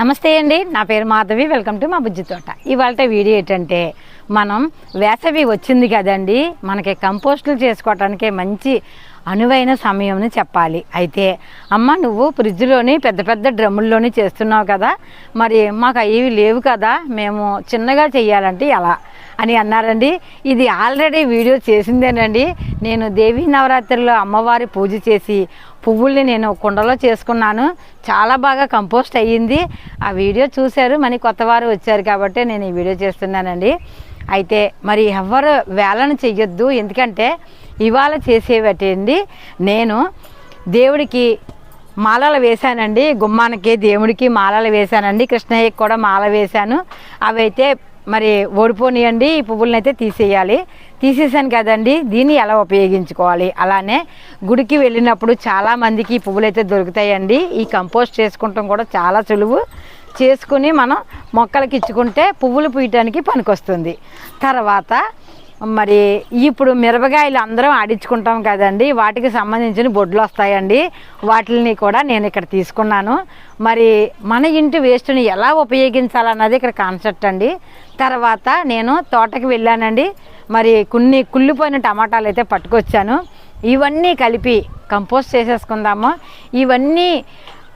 నమస్తే అండి. నా పేరు మాధవి. వెల్కమ్ టు మా బుజ్జి తోట. ఇవాళ వీడియో ఏంటంటే మనం వేసవి వచ్చింది కదండి. మనకి కంపోస్టులు చేసుకోవటానికి మంచి అనువైన సమయం చెప్పాలి. అయితే అమ్మ నువ్వు ఫ్రిడ్జ్లోని పెద్ద పెద్ద డ్రమ్ముల్లోని చేస్తున్నావు కదా. మరి మాకు అవి లేవు కదా. మేము చిన్నగా చెయ్యాలంటే ఎలా? అని అన్నారండి. ఇది ఆల్రెడీ వీడియో చేసిందేనండి. నేను దేవీ నవరాత్రిలో అమ్మవారి పూజ చేసి పువ్వుల్ని నేను కుండలో చేసుకున్నాను. చాలా బాగా కంపోస్ట్ అయ్యింది. ఆ వీడియో చూశారు. మరి కొత్త వారు వచ్చారు కాబట్టి నేను ఈ వీడియో చేస్తున్నానండి. అయితే మరి ఎవరు వేలను చెయ్యొద్దు. ఎందుకంటే ఇవాళ చేసేవటండి నేను దేవుడికి మాలలు వేశానండి. గుమ్మానికి దేవుడికి మాలలు వేశానండి. కృష్ణయ్యకి కూడా మాల వేశాను. అవైతే మరి ఓడిపోనియండి ఈ పువ్వులను అయితే తీసేయాలి. తీసేసాను కదండి దీన్ని ఎలా ఉపయోగించుకోవాలి? అలానే గుడికి వెళ్ళినప్పుడు చాలామందికి ఈ పువ్వులు అయితే దొరుకుతాయండి. ఈ కంపోస్ట్ చేసుకుంటాం కూడా చాలా సులువు. చేసుకుని మనం మొక్కలకి ఇచ్చుకుంటే పువ్వులు పూయటానికి పనికొస్తుంది. తర్వాత మరి ఇప్పుడు మిరపకాయలు అందరం ఆడించుకుంటాం కదండి. వాటికి సంబంధించిన బొడ్లు వస్తాయండి. వాటిని కూడా నేను ఇక్కడ తీసుకున్నాను. మరి మన ఇంటి వేస్ట్ని ఎలా ఉపయోగించాలన్నది ఇక్కడ కాన్సెప్ట్ అండి. తర్వాత నేను తోటకి వెళ్ళానండి. మరి కొన్ని కుళ్ళిపోయిన టమాటాలు అయితే పట్టుకొచ్చాను. ఇవన్నీ కలిపి కంపోస్ట్ చేసేసుకుందాము. ఇవన్నీ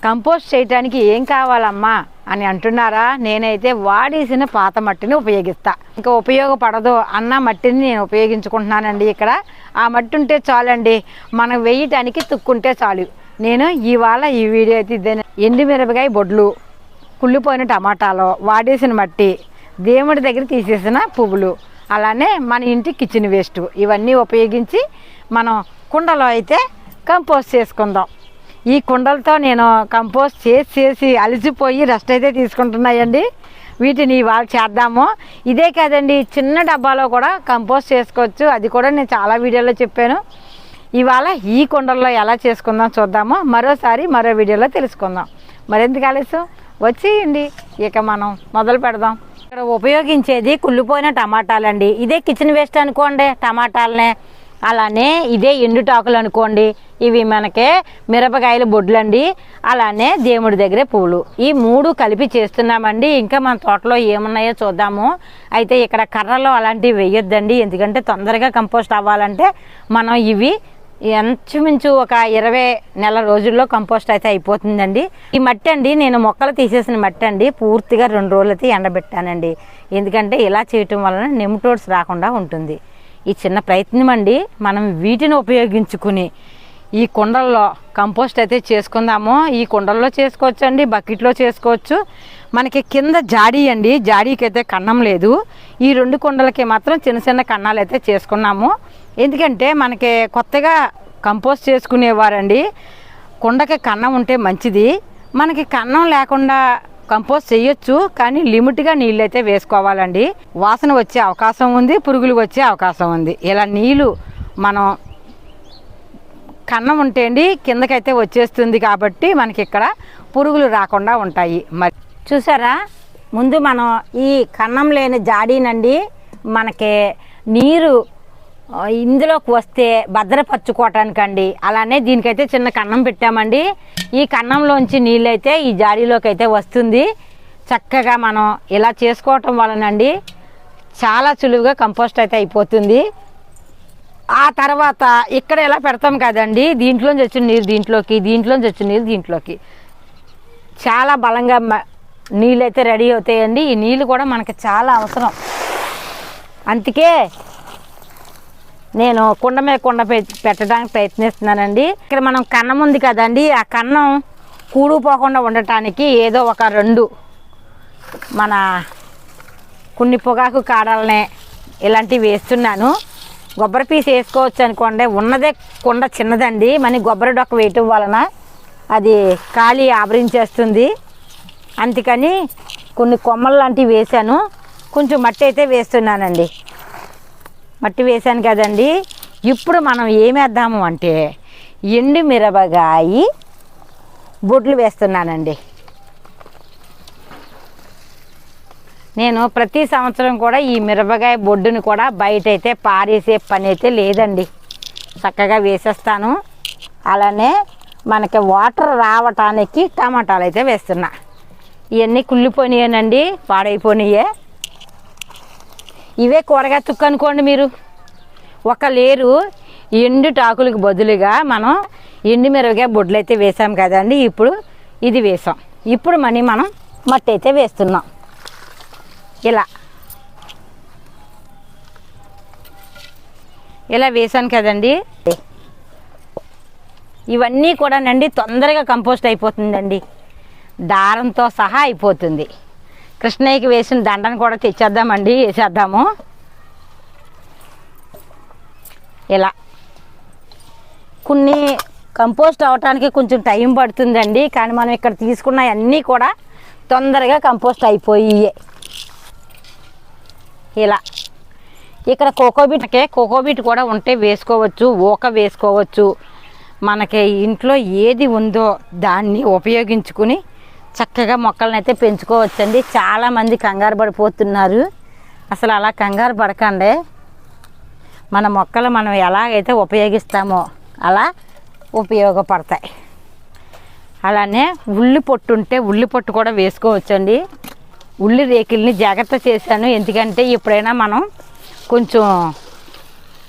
కంపోస్ట్ చేయడానికి ఏం కావాలమ్మా అని అంటున్నారా? నేనైతే వాడేసిన పాత మట్టిని ఉపయోగిస్తా. ఇంకా ఉపయోగపడదు. అన్న మట్టిని నేను ఉపయోగించుకుంటున్నానండి ఇక్కడ. ఆ మట్టి ఉంటే చాలండి. మనం వేయటానికి తుక్కుంటే చాలు. నేను ఇవాళ ఈ వీడియో అయితే ఇదేనే ఎండు మిరపకాయ బొడ్లు కుళ్ళిపోయిన టమాటాలు వాడేసిన మట్టి దేవుడి దగ్గర తీసేసిన పువ్వులు అలానే మన ఇంటి కిచెన్ వేస్ట్ ఇవన్నీ ఉపయోగించి మనం కుండలో అయితే కంపోస్ట్ చేసుకుందాం. ఈ కుండలతో నేను కంపోస్ట్ చేసి చేసి అలసిపోయి రెస్ట్ అయితే తీసుకుంటున్నాయండి. వీటిని ఇవాళ చేద్దాము. ఇదే కాదండి చిన్న డబ్బాలో కూడా కంపోస్ట్ చేసుకోవచ్చు. అది కూడా నేను చాలా వీడియోలో చెప్పాను. ఇవాళ ఈ కుండల్లో ఎలా చేసుకుందాం చూద్దాము. మరోసారి మరో వీడియోలో తెలుసుకుందాం. మరెందుకు ఆలస్యం? వచ్చేయండి. ఇక మనం మొదలు పెడదాం. ఇక్కడ ఉపయోగించేది కుళ్ళిపోయిన టమాటాలండి. ఇదే కిచెన్ వేస్ట్ అనుకోండి టమాటాలనే. అలానే ఇదే ఎండుటాకులు అనుకోండి. ఇవి మనకే మిరపకాయల బొడ్లండి. అలానే దేవుడి దగ్గరే పూలు ఈ మూడు కలిపి చేస్తున్నామండి. ఇంకా మన తోటలో ఏమున్నాయో చూద్దాము. అయితే ఇక్కడ కర్రలో అలాంటివి వేయొద్దండి. ఎందుకంటే తొందరగా కంపోస్ట్ అవ్వాలంటే మనం ఇవి ఇంచుమించు ఒక ఇరవై నెల రోజుల్లో కంపోస్ట్ అయితే అయిపోతుందండి. ఈ మట్టి అండి నేను మొక్కలు తీసేసిన మట్టి అండి పూర్తిగా రెండు రోజులైతే ఎండబెట్టానండి. ఎందుకంటే ఇలా చేయటం వలన నెమ్టోడ్స్ రాకుండా ఉంటుంది. ఈ చిన్న ప్రయత్నం అండి మనం వీటిని ఉపయోగించుకుని ఈ కుండల్లో కంపోస్ట్ అయితే చేసుకుందాము. ఈ కుండల్లో చేసుకోవచ్చు అండి బకెట్లో చేసుకోవచ్చు. మనకి కింద జాడీ అండి. జాడీకి అయితే కన్నం లేదు. ఈ రెండు కుండలకి మాత్రం చిన్న చిన్న కన్నాలు అయితే చేసుకున్నాము. ఎందుకంటే మనకి కొత్తగా కంపోస్ట్ చేసుకునేవారండి. కుండకి కన్నం ఉంటే మంచిది. మనకి కన్నం లేకుండా కంపోస్ట్ చేయొచ్చు కానీ లిమిట్గా నీళ్ళు అయితే వేసుకోవాలండి. వాసన వచ్చే అవకాశం ఉంది పురుగులు వచ్చే అవకాశం ఉంది. ఇలా నీళ్ళు మనం కన్నం ఉంటే అండి కిందకైతే వచ్చేస్తుంది కాబట్టి మనకి ఇక్కడ పురుగులు రాకుండా ఉంటాయి. మరి చూసారా? ముందు మనం ఈ కన్నం లేని జాడీనండి మనకి నీరు ఇందులోకి వస్తే భద్రపరచుకోవటానికండి. అలానే దీనికైతే చిన్న కన్నం పెట్టామండి. ఈ కన్నంలోంచి నీళ్ళైతే ఈ జాడీలోకి అయితే వస్తుంది. చక్కగా మనం ఇలా చేసుకోవటం వలనండి చాలా సులువుగా కంపోస్ట్ అయితే అయిపోతుంది. ఆ తర్వాత ఇక్కడ ఎలా పెడతాం కదండి దీంట్లోంచి వచ్చిన నీరు దీంట్లోకి దీంట్లోంచి వచ్చిన నీరు దీంట్లోకి. చాలా బలంగా మ- నీళ్ళు అయితే రెడీ అవుతాయండి. ఈ నీళ్ళు కూడా మనకి చాలా అవసరం. అందుకే నేను కుండ మీద కుండ పె- పెట్టడానికి ప్రయత్నిస్తున్నానండి. ఇక్కడ మనం కన్నం ఉంది కదండి ఆ కన్నం కూడుపోకుండా ఉండటానికి ఏదో ఒక రెండు మన కొన్ని పొగాకు కాడలనే ఇలాంటివి వేస్తున్నాను. కొబ్బరి పీస్ వేసుకోవచ్చు అనుకోండి ఉన్నదే కుండ చిన్నదండి మన కొబ్బరి డొక్క వేయటం వలన అది ఖాళీ ఆవరించేస్తుంది. అందుకని కొన్ని కొమ్మలు లాంటివి వేశాను. కొంచెం మట్టి అయితే వేస్తున్నానండి. మట్టి వేసాను కదండి. ఇప్పుడు మనం ఏం వేద్దాము అంటే ఎండు మిరపకాయి బొడ్లు వేస్తున్నానండి. నేను ప్రతి సంవత్సరం కూడా ఈ మిరపకాయ బొడ్డుని కూడా బయట అయితే పారేసే పని అయితే లేదండి. చక్కగా వేసేస్తాను. అలానే మనకి వాటర్ రావటానికి టమాటాలు అయితే వేస్తున్నా. ఇవన్నీ కుళ్ళిపోయినాయేనండి పాడైపోయినాయే. ఇవే కూరగాయ తుక్కు అనుకోండి మీరు. ఒక లేరు ఎండు టాకులకు బదులుగా మనం ఎండు మిరపకాయ బొడ్లు అయితే వేసాం కదండి ఇప్పుడు ఇది వేసాం. ఇప్పుడు మనీ మనం మట్టి అయితే వేస్తున్నాం. ఇలా. ఇలా వేసాను కదండి. ఇవన్నీ కూడానండి తొందరగా కంపోస్ట్ అయిపోతుందండి. దారంతో సహా అయిపోతుంది. కృష్ణయ్యకి వేసిన దండను కూడా తెచ్చేద్దామండి వేసేద్దాము. ఇలా. కొన్ని కంపోస్ట్ అవటానికి కొంచెం టైం పడుతుందండి కానీ మనం ఇక్కడ తీసుకున్న అన్నీ కూడా తొందరగా కంపోస్ట్ అయిపోయాయి ఇలా. ఇక్కడ కోకోబీట్కే కోకోబీట్ కూడా ఉంటే వేసుకోవచ్చు ఊక వేసుకోవచ్చు. మనకి ఇంట్లో ఏది ఉందో దాన్ని ఉపయోగించుకుని చక్కగా మొక్కలను అయితే పెంచుకోవచ్చండి చాలామంది కంగారు పడిపోతున్నారు. అసలు అలా కంగారు పడకండి. మన మొక్కలు మనం ఎలాగైతే ఉపయోగిస్తామో అలా ఉపయోగపడతాయి. అలానే ఉల్లి పొట్టు ఉంటే ఉల్లి పొట్టు కూడా వేసుకోవచ్చండి. ఉల్లి రేకుల్ని జాగ్రత్త చేశాను. ఎందుకంటే ఎప్పుడైనా మనం కొంచెం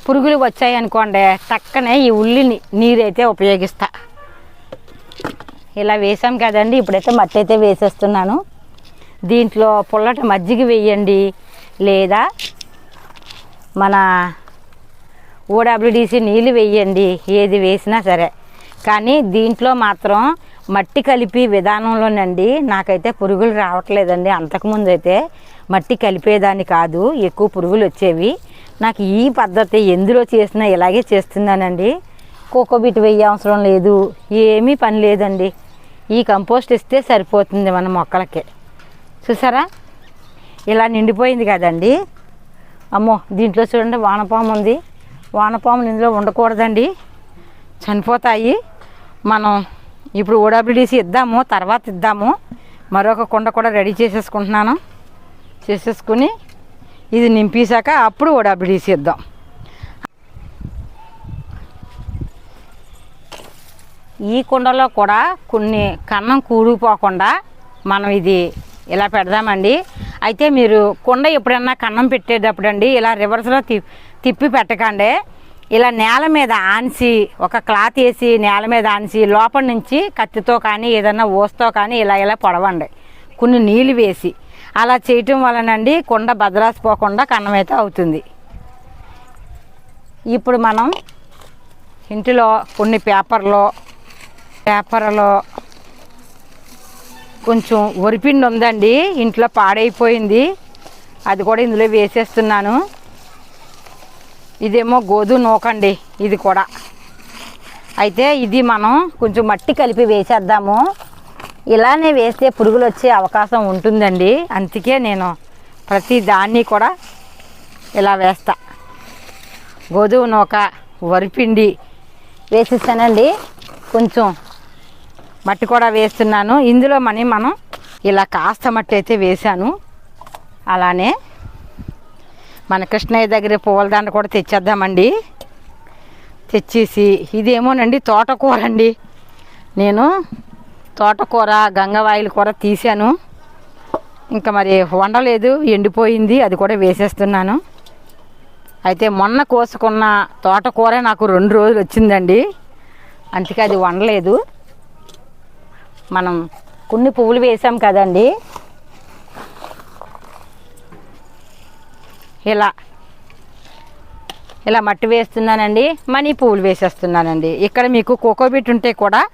పురుగులు వచ్చాయి అనుకోండి టక్కనే ఈ ఉల్లిని నీరైతే ఉపయోగిస్తా. ఇలా వేసాం కదండి. ఇప్పుడైతే మట్టి అయితే వేసేస్తున్నాను. దీంట్లో పుల్లట మజ్జిగ వేయండి. లేదా మన ఓడబ్ల్యూడిసి నీళ్ళు వేయండి. ఏది వేసినా సరే. కానీ దీంట్లో మాత్రం మట్టి కలిపి విధానంలోనండి నాకైతే పురుగులు రావట్లేదండి. అంతకుముందు అయితే మట్టి కలిపేదాన్ని కాదు. ఎక్కువ పురుగులు వచ్చేవి. నాకు ఈ పద్ధతి ఎందులో చేసినా ఇలాగే చేస్తున్నానండి. కోకోబీట్ వేయ అవసరం లేదు. ఏమీ పని లేదండి. ఈ కంపోస్ట్ ఇస్తే సరిపోతుంది మన మొక్కలకి. చూసారా? ఇలా నిండిపోయింది కదండి. అమ్మో దీంట్లో చూడండి వానపాము ఉంది. వానపాములు ఇందులో ఉండకూడదండి. చనిపోతాయి. మనం ఇప్పుడు ఓడబ్ల్యూడిసి ఇద్దాము తర్వాత ఇద్దాము. మరొక కుండ కూడా రెడీ చేసేసుకుంటున్నాను. చేసేసుకుని ఇది నింపేశాక అప్పుడు ఓడబ్ల్యూడిసి ఇద్దాం. ఈ కుండలో కూడా కొన్ని కన్నం కూడిపోకుండా మనం ఇది ఇలా పెడదామండి. అయితే మీరు కుండ ఎప్పుడన్నా కన్నం పెట్టేటప్పుడు అండి ఇలా రివర్స్లో తి తిప్పి పెట్టకండి. ఇలా నేల మీద ఆన్సి ఒక క్లాత్ వేసి నేల మీద ఆన్సి లోపల నుంచి కత్తితో కానీ ఏదన్నా ఓస్తో కానీ ఇలా ఇలా పొడవండి. కొన్ని నీళ్ళు వేసి. అలా చేయటం వలనండి కుండ భద్రాసిపోకుండా కన్నం అయితే అవుతుంది. ఇప్పుడు మనం ఇంటిలో కొన్ని పేపర్లో పేపర్లో కొంచెం వరిపిండి ఉందండి ఇంట్లో పాడైపోయింది. అది కూడా ఇందులో వేసేస్తున్నాను. ఇదేమో గోధుమ నూకండి. ఇది కూడా. అయితే ఇది మనం కొంచెం మట్టి కలిపి వేసేద్దాము. ఇలానే వేస్తే పురుగులు వచ్చే అవకాశం ఉంటుందండి. అందుకే నేను ప్రతి దాన్ని కూడా ఇలా వేస్తా. గోధుమ నూక వరిపిండి వేసిస్తానండి కొంచెం మట్టి కూడా వేస్తున్నాను. ఇందులో మనీ మనం ఇలా కాస్త మట్టి అయితే వేశాను. అలానే మన కృష్ణయ్య దగ్గర పూలదండ కూడా తెచ్చేద్దామండి. తెచ్చేసి ఇదేమోనండి తోటకూర అండి నేను తోటకూర గంగవాయిల కూర తీసాను ఇంకా మరి వండలేదు ఎండిపోయింది అది కూడా వేసేస్తున్నాను. అయితే మొన్న కోసుకున్న తోటకూర నాకు రెండు రోజులు వచ్చిందండి. అందుకే అది వండలేదు. మనం కొన్ని పువ్వులు వేసాం కదండి. ఇలా. ఇలా మట్టి వేస్తున్నానండి. మనీ పువ్వులు వేసేస్తున్నానండి. ఇక్కడ మీకు కోకోబీట్ ఉంటే కూడా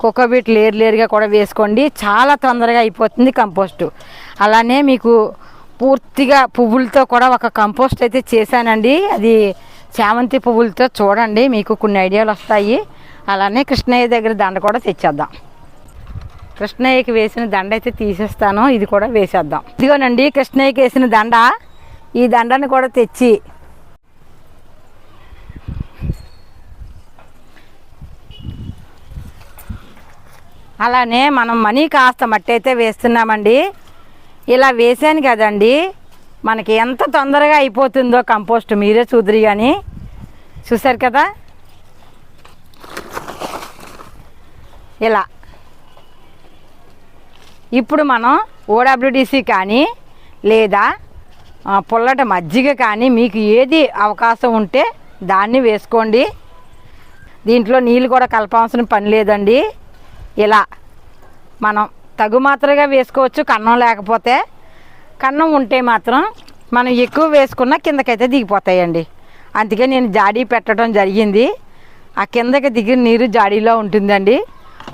కోకోబీట్ లేరు లేరుగా కూడా వేసుకోండి. చాలా తొందరగా అయిపోతుంది కంపోస్టు. అలానే మీకు పూర్తిగా పువ్వులతో కూడా ఒక కంపోస్ట్ అయితే చేశానండి. అది చామంతి పువ్వులతో చూడండి మీకు కొన్ని ఐడియాలు వస్తాయి. అలానే కృష్ణయ్య దగ్గర దండ కూడా తెచ్చేద్దాం. కృష్ణయ్యకి వేసిన దండ అయితే తీసేస్తాను. ఇది కూడా వేసేద్దాం. ఇదిగోనండి కృష్ణయ్యకి వేసిన దండ. ఈ దండను కూడా తెచ్చి అలానే మనం మనీ కాస్త మట్టి అయితే వేస్తున్నామండి. ఇలా వేసాను కదండి. మనకి ఎంత తొందరగా అయిపోతుందో కంపోస్ట్ మీరే చూద్దరు కానీ చూసారు కదా? ఇలా. ఇప్పుడు మనం ఓడబ్ల్యూడిసి కానీ లేదా పుల్లట మజ్జిగ కానీ మీకు ఏది అవకాశం ఉంటే దాన్ని వేసుకోండి. దీంట్లో నీళ్ళు కూడా కలపాల్సిన పని లేదండి. ఇలా మనం తగు మాత్రగా వేసుకోవచ్చు కన్నం లేకపోతే. కన్నం ఉంటే మాత్రం మనం ఎక్కువ వేసుకున్న కిందకైతే దిగిపోతాయండి. అందుకే నేను జాడీ పెట్టడం జరిగింది. ఆ కిందకి దిగిన నీరు జాడీలో ఉంటుందండి.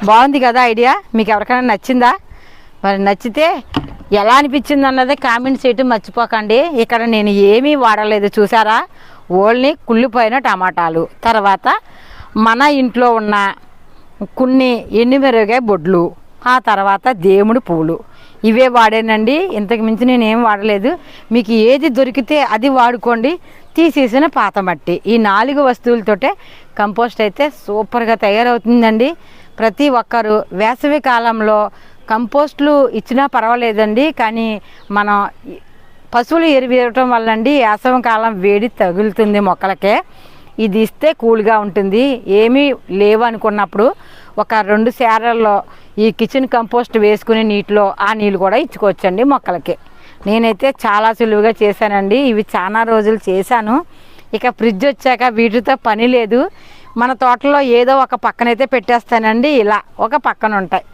బాగుంది కదా ఐడియా? మీకు ఎవరికైనా నచ్చిందా? మరి నచ్చితే ఎలా అనిపించింది అన్నది కామెంట్ చేయటం మర్చిపోకండి. ఇక్కడ నేను ఏమీ వాడలేదు చూసారా? ఓల్ని కుళ్ళిపోయిన టమాటాలు. తర్వాత మన ఇంట్లో ఉన్న కొన్ని ఎండుమిరగాయ బొడ్లు ఆ తర్వాత దేవుడి పూలు. ఇవే వాడానండి. ఇంతకు మించి నేను ఏం వాడలేదు. మీకు ఏది దొరికితే అది వాడుకోండి. తీసేసిన పాత మట్టి. ఈ నాలుగు వస్తువులతోటే కంపోస్ట్ అయితే సూపర్గా తయారవుతుందండి. ప్రతి ఒక్కరు వేసవి కాలంలో కంపోస్ట్లు ఇచ్చినా పర్వాలేదండి కానీ మనం పశువులు ఎరువేయటం వల్ల అండి వేసవి కాలం వేడి తగులుతుంది మొక్కలకే. ఇది ఇస్తే కూల్గా ఉంటుంది. ఏమీ లేవు అనుకున్నప్పుడు ఒక రెండు సేరల్లో ఈ కిచెన్ కంపోస్ట్ వేసుకుని నీటిలో ఆ నీళ్ళు కూడా ఇచ్చుకోవచ్చండి మొక్కలకి. నేనైతే చాలా సులువుగా చేశానండి. ఇవి చాలా రోజులు చేశాను. ఇక ఫ్రిడ్జ్ వచ్చాక వీటితో పని లేదు. మన తోటలో ఏదో ఒక పక్కనైతే పెట్టేస్తానండి. ఇలా ఒక పక్కన ఉంటాయి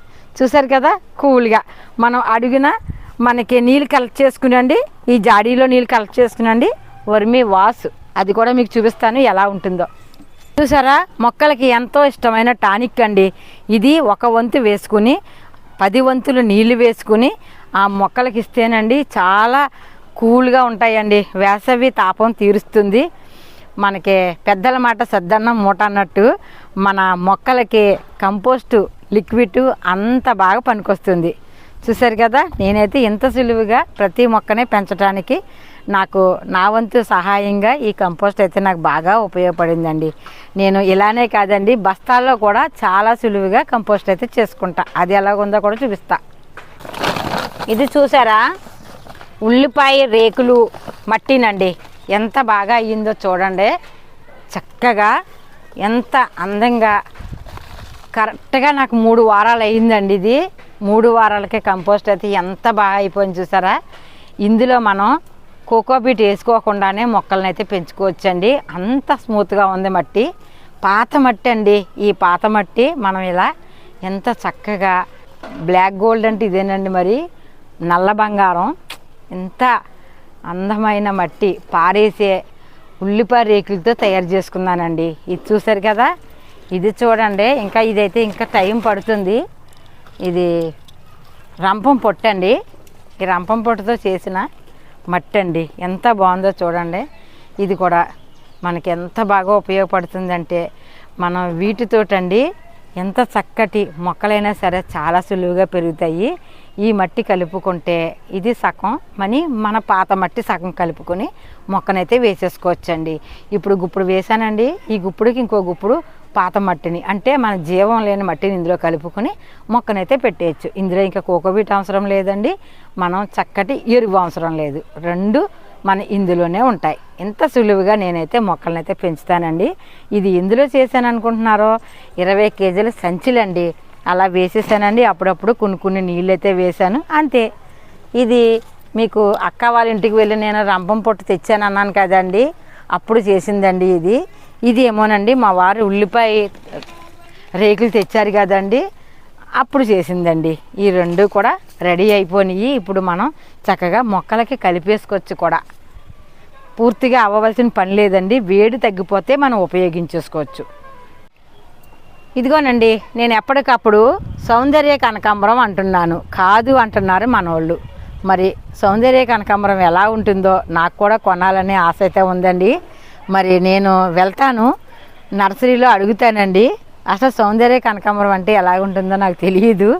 చూసారు కదా? కూల్గా. మనం అడిగిన మనకి నీళ్ళు కలెక్ట్ చేసుకునండి. ఈ జాడీలో నీళ్ళు కలెక్ట్ చేసుకునండి. Vermiwash. అది కూడా మీకు చూపిస్తాను ఎలా ఉంటుందో. చూసారా? మొక్కలకి ఎంతో ఇష్టమైన టానిక్ అండి. ఇది ఒక వంతు వేసుకుని పది వంతులు నీళ్ళు వేసుకుని ఆ మొక్కలకి ఇస్తేనండి చాలా కూల్గా ఉంటాయండి. వేసవి తాపం తీరుస్తుంది. మనకి పెద్దల మాట సద్దన్నం మూట అన్నట్టు మన మొక్కలకి కంపోస్టు లిక్విడ్ అంత బాగా పనికొస్తుంది. చూసారు కదా నేనైతే ఇంత సులువుగా ప్రతి మొక్కనే పెంచడానికి నాకు నా వంతు సహాయంగా ఈ కంపోస్ట్ అయితే నాకు బాగా ఉపయోగపడిందండి. నేను ఇలానే కాదండి బస్తాల్లో కూడా చాలా సులువుగా కంపోస్ట్ అయితే చేసుకుంటా. అది ఎలాగుందో కూడా చూపిస్తా. ఇది చూసారా? ఉల్లిపాయ రేకులు మట్టినండి. ఎంత బాగా అయ్యిందో చూడండి. చక్కగా ఎంత అందంగా కరెక్ట్గా నాకు మూడు వారాలు అయ్యిందండి ఇది. మూడు వారాలకే కంపోస్ట్ అయితే ఎంత బాగా అయిపోయింది చూసారా? ఇందులో మనం కోకోబీట్ వేసుకోకుండానే మొక్కలను అయితే పెంచుకోవచ్చండి. అంత స్మూత్గా ఉంది మట్టి. పాత మట్టి అండి. ఈ పాత మట్టి మనం ఇలా ఎంత చక్కగా బ్లాక్ గోల్డ్ అంటే ఇదేనండి మరి. నల్ల బంగారం. ఎంత అందమైన మట్టి. పారేసే ఉల్లిపాయ రేకులతో తయారు చేసుకున్నానండి. ఇది చూసారు కదా? ఇది చూడండి ఇంకా ఇదైతే ఇంకా టైం పడుతుంది. ఇది రంపం పొట్టండి. ఈ రంపం పొట్టుతో చేసిన మట్టి అండి ఎంత బాగుందో చూడండి. ఇది కూడా మనకి ఎంత బాగా ఉపయోగపడుతుందంటే మనం వీటితోటండి ఎంత చక్కటి మొక్కలైనా సరే చాలా సులువుగా పెరుగుతాయి. ఈ మట్టి కలుపుకుంటే ఇది సగం మని మన పాత మట్టి సగం కలుపుకొని మొక్కనైతే వేసేసుకోవచ్చండి. ఇప్పుడు గుప్పుడు వేసానండి ఈ గుప్పుడుకి ఇంకో గుప్పుడు పాత మట్టిని అంటే మన జీవం లేని మట్టిని ఇందులో కలుపుకొని మొక్కనైతే పెట్టేయచ్చు. ఇందులో ఇంకా కోకోబీట్ అవసరం లేదండి. మనం చక్కటి ఎరువు అవసరం లేదు. రెండు మన ఇందులోనే ఉంటాయి. ఇంత సులువుగా నేనైతే మొక్కలనైతే పెంచుతానండి. ఇది ఎందులో చేశాను అనుకుంటున్నారో? ఇరవై కేజీల సంచిలండి. అలా వేసేసానండి. అప్పుడప్పుడు కొన్ని కొన్ని నీళ్ళు అయితే వేశాను. అంతే. ఇది మీకు అక్క వాళ్ళ ఇంటికి వెళ్ళి నేను రంపం పొట్టు తెచ్చాను అన్నాను కదండి. అప్పుడు చేసిందండి ఇది. ఇది ఏమోనండి మా వారు ఉల్లిపాయ రేకులు తెచ్చారు కదండి అప్పుడు చేసిందండి. ఈ రెండు కూడా రెడీ అయిపోయినాయి. ఇప్పుడు మనం చక్కగా మొక్కలకి కలిపేసుకోవచ్చు కూడా. పూర్తిగా అవ్వవలసిన పని లేదండి వేడి తగ్గిపోతే మనం ఉపయోగించేసుకోవచ్చు. ఇదిగోనండి నేను ఎప్పటికప్పుడు సౌందర్య కనకాంబరం అంటున్నాను. కాదు అంటున్నారు మనోళ్ళు. మరి సౌందర్య కనకాంబరం ఎలా ఉంటుందో నాకు కూడా కొనాలనే ఆశ అయితే ఉందండి. మరి నేను వెళ్తాను. నర్సరీలో అడుగుతానండి అసలు సౌందర్య కనకాంబరం అంటే ఎలా ఉంటుందో నాకు తెలియదు.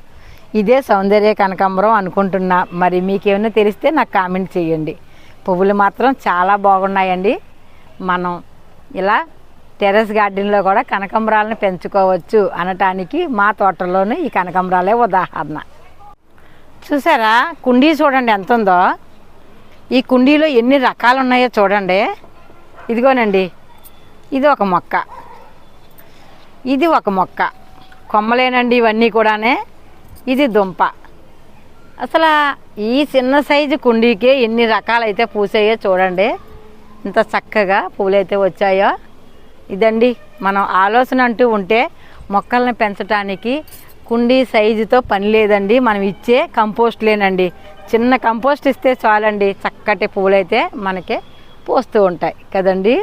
ఇదే సౌందర్య కనకాంబరం అనుకుంటున్నా. మరి మీకేమైనా తెలిస్తే నాకు కామెంట్ చేయండి. పువ్వులు మాత్రం చాలా బాగున్నాయండి. మనం ఇలా టెర్రస్ గార్డెన్లో కూడా కనకాంబరాలను పెంచుకోవచ్చు అనటానికి మా తోటలోనే ఈ కనకాంబరాలే ఉదాహరణ. చూసారా? కుండీ చూడండి ఎంత ఉందో ఈ కుండీలో ఎన్ని రకాలు ఉన్నాయో చూడండి. ఇదిగోనండి ఇది ఒక మొక్క. ఇది ఒక మొక్క. కొమ్మలేనండి ఇవన్నీ కూడానే. ఇది దుంప. అసలు ఈ చిన్న సైజు కుండీకే ఎన్ని రకాలైతే పూసాయో చూడండి. ఇంత చక్కగా పూలైతే వచ్చాయో. ఇదండి మనం ఆలోచన అంటూ ఉంటే మొక్కల్ని పెంచడానికి కుండీ సైజుతో పని లేదండి. మనం ఇచ్చే కంపోస్ట్ లేనండి చిన్న కంపోస్ట్ ఇస్తే చాలండి చక్కటి పూలైతే మనకి పోస్తూ ఉంటాయి కదండి?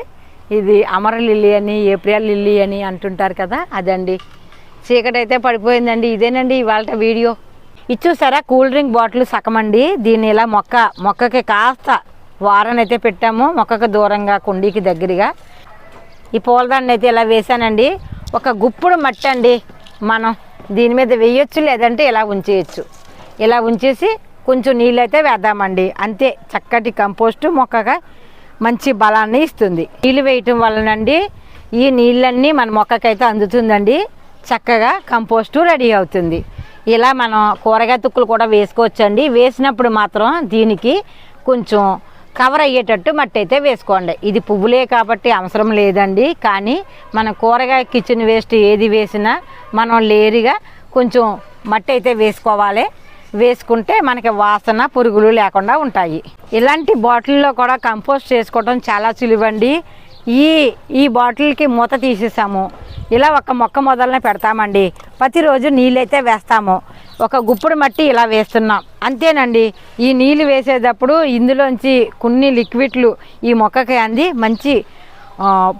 ఇది అమర లిల్లీ అని ఏప్రిల్ లిల్లీ అని అంటుంటారు కదా అదండి. చీకటి అయితే పడిపోయిందండి. ఇదేనండి ఇవాళ వీడియో. ఇచ్చూసారా కూల్ డ్రింక్ బాటిల్ సగమండి దీన్ని ఇలా మొక్క మొక్కకి కాస్త వారనైతే అయితే పెట్టాము. మొక్కకు దూరంగా కుండీకి దగ్గరగా. ఈ పూలదండ అయితే ఇలా వేసానండి ఒక గుప్పుడు మట్టి అండి మనం దీని మీద వేయొచ్చు లేదంటే ఇలా ఉంచేయచ్చు. ఇలా ఉంచేసి కొంచెం నీళ్ళు అయితే వేద్దామండి. అంతే చక్కటి కంపోస్టు మొక్కగా మంచి బలాన్ని ఇస్తుంది. నీళ్ళు వేయటం వలనండి ఈ నీళ్ళన్నీ మన మొక్కకైతే అందుతుందండి. చక్కగా కంపోస్టు రెడీ అవుతుంది. ఇలా మనం కూరగాయ తుక్కులు కూడా వేసుకోవచ్చండి. వేసినప్పుడు మాత్రం దీనికి కొంచెం కవర్ అయ్యేటట్టు మట్టి అయితే వేసుకోండి. ఇది పువ్వులే కాబట్టి అవసరం లేదండి. కానీ మన కూరగాయ కిచెన్ వేస్ట్ ఏది వేసినా మనం లేరిగా కొంచెం మట్టి అయితే వేసుకోవాలి. వేసుకుంటే మనకి వాసన పురుగులు లేకుండా ఉంటాయి. ఇలాంటి బాటిల్లో కూడా కంపోస్ట్ చేసుకోవడం చాలా సులువండి. ఈ ఈ బాటిల్కి మూత తీసేసాము. ఇలా ఒక మొక్క మొదలనే పెడతామండి. ప్రతిరోజు నీళ్ళైతే వేస్తాము. ఒక గుప్పుడు మట్టి ఇలా వేస్తున్నాం. అంతేనండి ఈ నీళ్ళు వేసేటప్పుడు ఇందులోంచి కొన్ని లిక్విడ్లు ఈ మొక్కకి అంది మంచి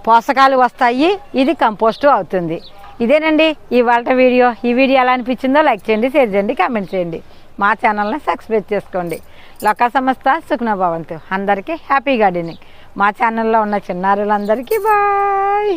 పోషకాలు వస్తాయి ఇది కంపోస్టు అవుతుంది. ఇదేనండి ఇవాళ వీడియో. ఈ వీడియో ఎలా అనిపించిందో లైక్ చేయండి షేర్ చేయండి కామెంట్ చేయండి. మా ఛానల్ని సబ్స్క్రైబ్ చేసుకోండి. లోక సంస్థ సుఖ్నభవంతు. అందరికీ హ్యాపీ గార్డెనింగ్. మా ఛానల్లో ఉన్న చిన్నారులందరికీ బాయ్!